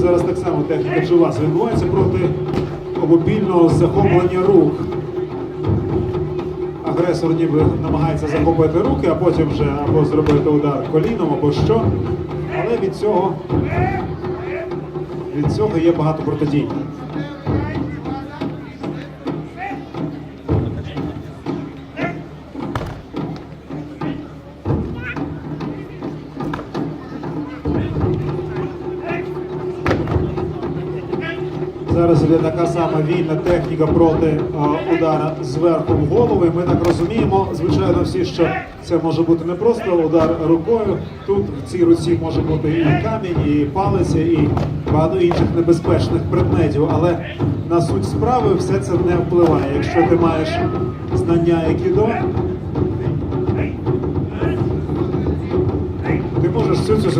зараз так само техніка Джуласа відбувається проти обобільного захоплення рук. Агресор ніби намагається захопити руки, а потім вже або зробити удар коліном, або що. Але від цього, від цього є багато протидій. Зараз іде така сама вільна техніка проти е, удара зверху в голову. Ми так розуміємо, звичайно, всі, що це може бути не просто удар рукою. Тут в цій руці може бути і камінь, і палиця, і багато інших небезпечних предметів. Але на суть справи все це не впливає. Якщо ти маєш знання айкідо, ти можеш всю цю